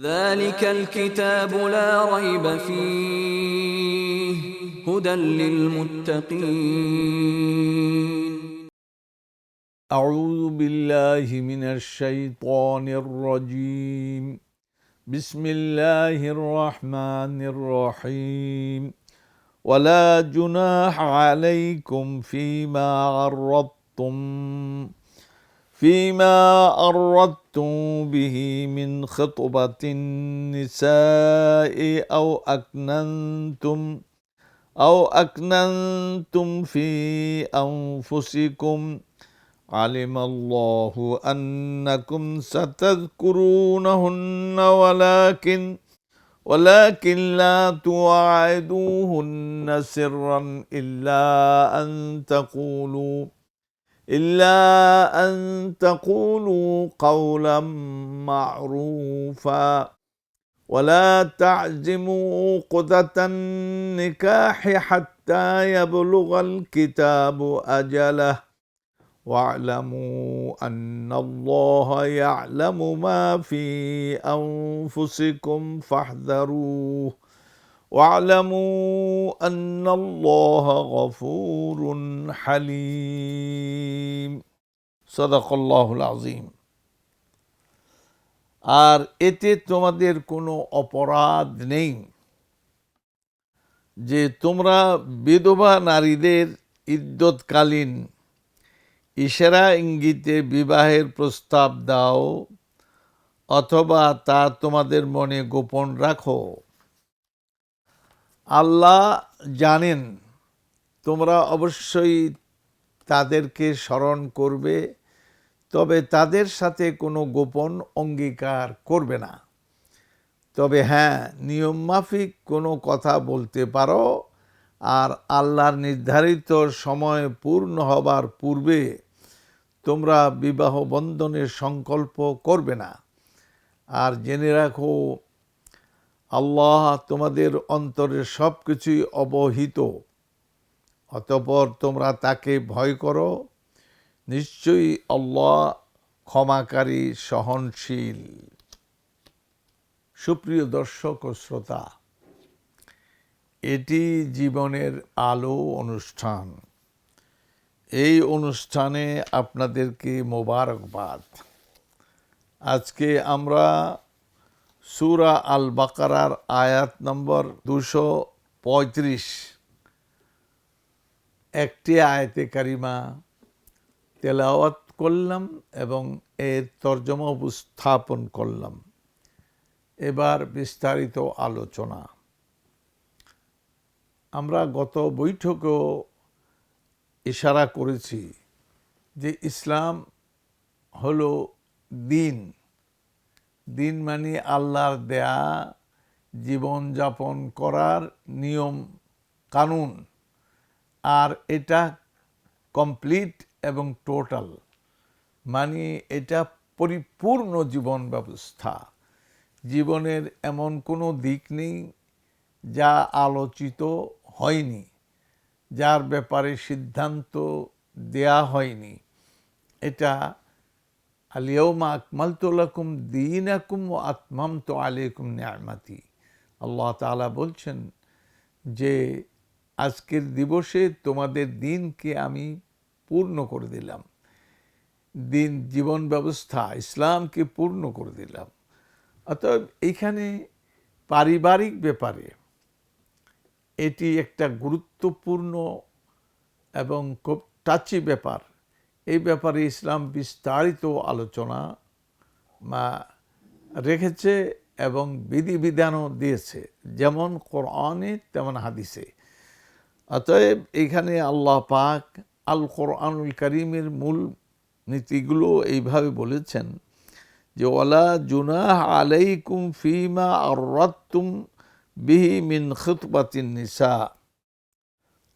ذلك الكتاب لا ريب فيه هدى للمتقين. أعوذ بالله من الشيطان الرجيم. بسم الله الرحمن الرحيم. ولا جناح عليكم فيما عرضتم. فيما أردتم به من خطبة النساء أو أكننتم أو أكننتم في أنفسكم. علم الله أنكم ستذكرونهن ولكن ولكن لا تواعدوهن سرا إلا أن تقولوا إلا أن تقولوا قولا معروفا. ولا تعزموا عقدة النكاح حتى يبلغ الكتاب أجله. واعلموا أن الله يعلم ما في أنفسكم فاحذروه. واعلموا أن الله غفور حليم. সদাকল্লাহুল আজিম আর এতে তোমাদের কোনো অপরাধ নেই। যে তোমরা বিধবা নারীদের ইদ্যৎকালীন ইশারা ইঙ্গিতে বিবাহের প্রস্তাব দাও অথবা তা তোমাদের মনে গোপন রাখো। আল্লাহ জানেন, তোমরা অবশ্যই তাদেরকে স্মরণ করবে তবে তাদের সাথে কোনো গোপন অঙ্গীকার করবে না। তবে হ্যাঁ নিয়ম মাফিক কোনো কথা বলতে পারো আর আল্লাহর নির্ধারিত সময় পূর্ণ হবার পূর্বে তোমরা বিবাহ বন্ধনের সংকল্প করবে না। আর জেনে রাখো, আল্লাহ তোমাদের অন্তরের সব কিছুই অবহিত। অতপর তোমরা তাকে ভয় করো নিশ্চয়ই আল্লাহ ক্ষমাকারী, সহনশীল, সুপ্রিয় দর্শক ও শ্রোতা, এটি জীবনের আলো অনুষ্ঠান। এই অনুষ্ঠানে আপনাদেরকে মোবারকবাদ। আজকে আমরা সুরা আল বাকারার আয়াত নম্বর দুশো পঁয়ত্রিশ, একটি আয়াতে কারিমা তেলাওয়াত করলাম এবং এর তর্জমা উপস্থাপন করলাম। এবার বিস্তারিত আলোচনা। আমরা গত বৈঠকেও ইশারা করেছি যে ইসলাম হলো দিন। দিন মানে আল্লাহর দেয়া, জীবনযাপন করার নিয়ম কানুন আর এটা কমপ্লিট এবং টোটাল মানে এটা পরিপূর্ণ জীবন ব্যবস্থা জীবনের এমন কোনো দিক নেই যা আলোচিত হয়নি, যার ব্যাপারে সিদ্ধান্ত দেয়া হয়নি। এটা আলিয়মা আকমালতুলাকুম দিন আকুম ও আত্মাম তো আলিকুম নিয়ামাতি। আল্লাহ তালা বলছেন যে, আজকের দিবসে তোমাদের দিনকে আমি পূর্ণ করে দিলাম। দিন, জীবন ব্যবস্থা, ইসলামকে পূর্ণ করে দিলাম। অতএব এইখানে পারিবারিক ব্যাপারে এটি একটা গুরুত্বপূর্ণ এবং খুব টাচি ব্যাপার। এই ব্যাপারে ইসলাম বিস্তারিত আলোচনা রেখেছে এবং বিধিবিধানও দিয়েছে। যেমন কোরআনে, তেমন হাদিসে। অতএব এখানে আল্লাহ পাক আল কোরআনুল করিমের মূল নীতিগুলো এইভাবে বলেছেন যে ওলা জুনাহ আলাইকুম ফিমা আর রত্তুম বিহি মিন খুতবাতিন নিসা।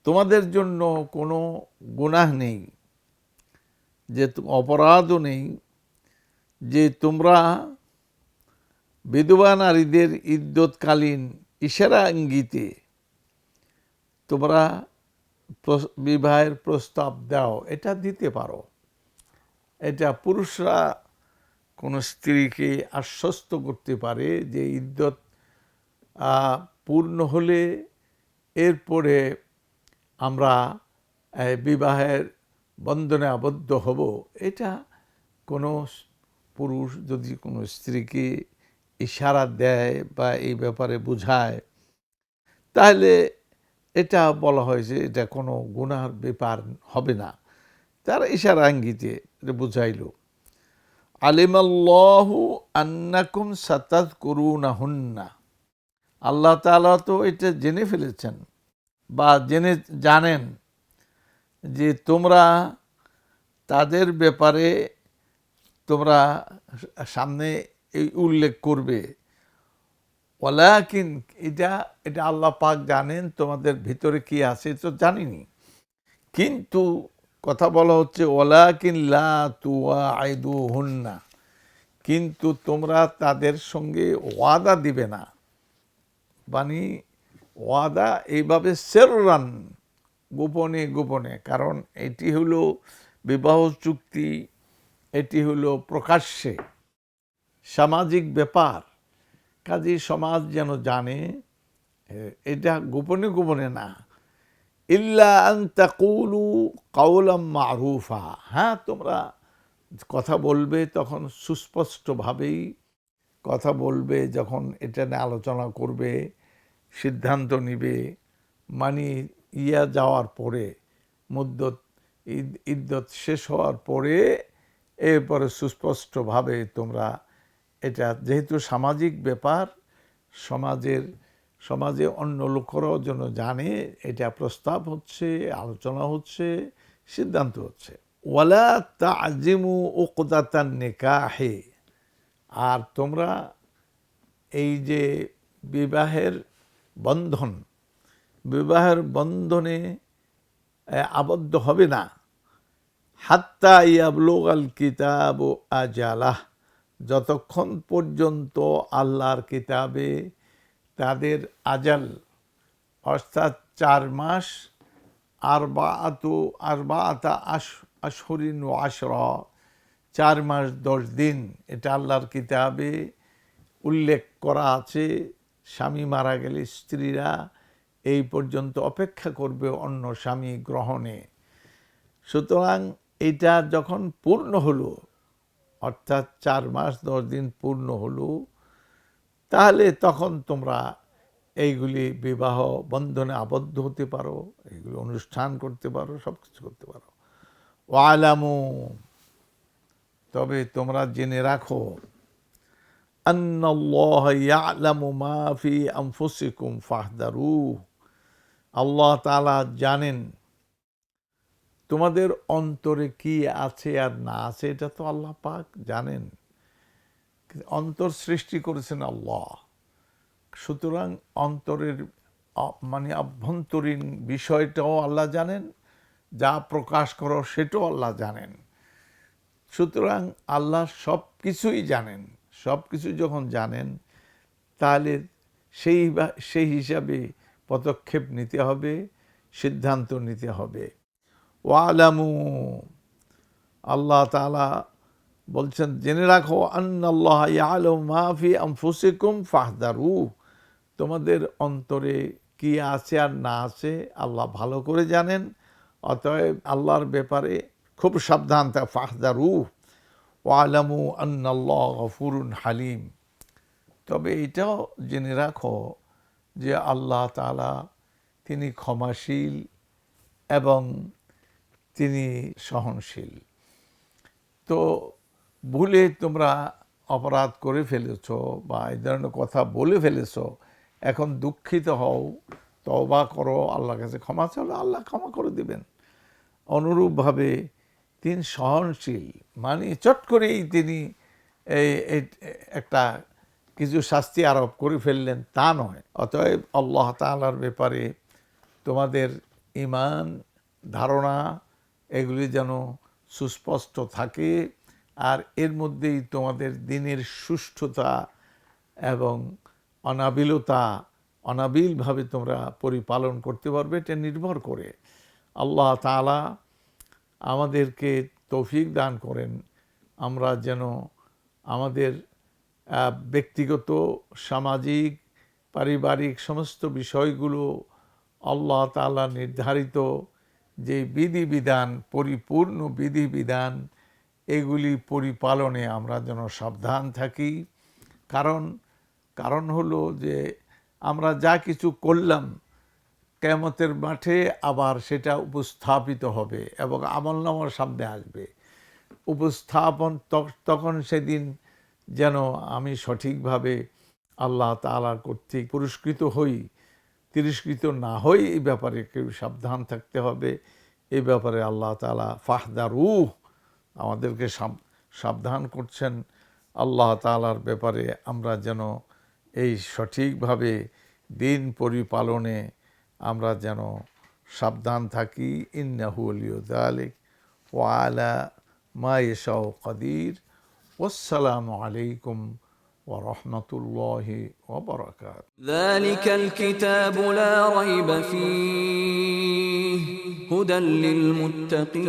তোমাদের জন্য কোনো গুনাহ নেই, যে অপরাধও নেই, যে তোমরা বিধবা নারীদের ইদ্যৎকালীন ইশারা ইঙ্গিতে তোমরা বিবাহের প্রস্তাব দাও, এটা দিতে পারো। এটা পুরুষরা কোনো স্ত্রীকে আশ্বস্ত করতে পারে যে ইদ্যত পূর্ণ হলে এরপরে আমরা বিবাহের বন্ধনে আবদ্ধ হব। এটা কোনো পুরুষ যদি কোনো স্ত্রীকে ইশারা দেয় বা এই ব্যাপারে বোঝায়, তাহলে এটা বলা হয়েছে এটা কোনো গুনার ব্যাপার হবে না। তার ইশারা আঙ্গিতে বুঝাইলো। আলিমাল্লাহু আন্নাকুম সাতাত করুনাহুন্না আল্লাহ তাআলা তো এটা জেনে ফেলেছেন বা জেনে জানেন যে তোমরা তাদের ব্যাপারে তোমরা সামনে এই উল্লেখ করবে। ওলাকিন এটা এটা আল্লাহ পাক জানেন তোমাদের ভিতরে কি আছে, তো জানিনি। কিন্তু কথা বলা হচ্ছে ওলাকিন লা তুয়া আইদু হুন্না কিন্তু তোমরা তাদের সঙ্গে ওয়াদা দিবে না। মানে ওয়াদা এইভাবে সেররান, গোপনে গোপনে, কারণ এটি হলো বিবাহ চুক্তি, এটি হলো প্রকাশ্যে, সামাজিক ব্যাপার। কাজে সমাজ যেন জানে এটা গোপনে গোপনে না। ইল্লা কাউলাম মারুফা। হ্যাঁ তোমরা কথা বলবে তখন সুস্পষ্টভাবেই কথা বলবে, যখন এটা নিয়ে আলোচনা করবে, সিদ্ধান্ত নিবে। মানে ইয়া যাওয়ার পরে, মুদ্দত ইদ্যত শেষ হওয়ার পরে, এরপরে সুস্পষ্টভাবে তোমরা এটা যেহেতু সামাজিক ব্যাপার, সমাজের, সমাজে অন্য লোকেরাও যেন জানে, এটা প্রস্তাব হচ্ছে, আলোচনা হচ্ছে, সিদ্ধান্ত হচ্ছে। ওয়ালা তাজিমু ওকদাতান নেকাহে। আর তোমরা এই যে বিবাহের বন্ধন, বিবাহের বন্ধনে আবদ্ধ হবে না। হাত্তা ইয়াবলুগাল কিতাব আজালাহ। যতক্ষণ পর্যন্ত আল্লাহর কিতাবে তাদের আজাল, অর্থাৎ চার মাস আর বা আতু আর বা আতা আশ, আশহরিন ও আশরা, চার মাস দশ দিন, এটা আল্লাহর কিতাবে উল্লেখ করা আছে, স্বামী মারা গেলে স্ত্রীরা এই পর্যন্ত অপেক্ষা করবে অন্য স্বামী গ্রহণে। সুতরাং এটা যখন পূর্ণ হলো অর্থাৎ চার মাস, দশ দিন পূর্ণ হলো, তাহলে তখন তোমরা এইগুলি বিবাহ বন্ধনে আবদ্ধ হতে পারো, এইগুলি অনুষ্ঠান করতে পারো সব কিছু করতে পারো। ওয়ালামু, তবে তোমরা জেনে রাখো আল্লাহ তাআলা জানেন তোমাদের অন্তরে কি আছে আর না আছে, এটা তো আল্লাহ পাক জানেন। অন্তর সৃষ্টি করেছেন আল্লাহ। সুতরাং অন্তরের মানে আভ্যন্তরীণ বিষয়টাও আল্লাহ জানেন, যা প্রকাশ করো সেটাও আল্লাহ জানেন। সুতরাং আল্লাহ সব কিছুই জানেন সব কিছু যখন জানেন, তাহলে সেই সেই হিসাবে পদক্ষেপ নিতে হবে, সিদ্ধান্ত নিতে হবে। ওয়ালামু। আল্লাহ তালা বলছেন, জেনে রাখো, আন্নাল্লাহ ইয়ালামু মা ফি আনফুসিকুম ফাহদারু। তোমাদের অন্তরে কি আছে আর না আছে আল্লাহ ভালো করে জানেন। অতএব আল্লাহর ব্যাপারে খুব সাবধান তা ফাহদারু। ওয়ালামু আন্নাল্লাহ গফুরুন হালিম। তবে এটাও জেনে রাখো যে আল্লাহ তালা তিনি ক্ষমাশীল এবং তিনি সহনশীল। তো ভুলে তোমরা অপরাধ করে ফেলেছ বা এই ধরনের কথা বলে ফেলেছ, এখন দুঃখিত হও, তওবা করো, আল্লাহর কাছে ক্ষমা চাও, আল্লাহ ক্ষমা করে দিবেন। অনুরূপভাবে তিনি সহনশীল মানে চট করেই তিনি এই একটা কিছু শাস্তি আরোপ করে ফেললেন তা নয়। অতএব আল্লাহ তাআলার ব্যাপারে তোমাদের ইমান ধারণা এগুলি যেন সুস্পষ্ট থাকে আর এর মধ্যেই তোমাদের দিনের সুষ্ঠুতা এবং অনাবিলতা, অনাবিলভাবে তোমরা পরিপালন করতে পারবে, এটা নির্ভর করে। আল্লাহ তাআলা আমাদেরকে তৌফিক দান করেন। আমরা যেন আমাদের ব্যক্তিগত, সামাজিক, পারিবারিক সমস্ত বিষয়গুলো আল্লাহ তাআলা নির্ধারিত যে বিধিবিধান, পরিপূর্ণ বিধিবিধান, এগুলি পরিপালনে আমরা যেন সাবধান থাকি। কারণ কারণ হলো যে আমরা যা কিছু করলাম কেমতের মাঠে আবার সেটা উপস্থাপিত হবে এবং আমল নামার সামনে আসবে। উপস্থাপন তখন সেদিন যেন আমি সঠিকভাবে আল্লাহ তাআলা কর্তৃক পুরস্কৃত হই তিরস্কৃত না হই এই ব্যাপারে কেউ সাবধান থাকতে হবে। এই ব্যাপারে আল্লাহ তাআলা ফাহদারুহ আমাদেরকে সাবধান করছেন। আল্লাহ তাআলার ব্যাপারে আমরা যেন এই সঠিকভাবে দিন পরিপালনে আমরা যেন সাবধান থাকি। ইন্নাহু আলিউদ্দালিক ওয়ালা মা ইশাও কদির। ওয়াসসালামু আলাইকুম ورحمة الله وبركاته. ذلك الكتاب لا ريب فيه هدى للمتقين.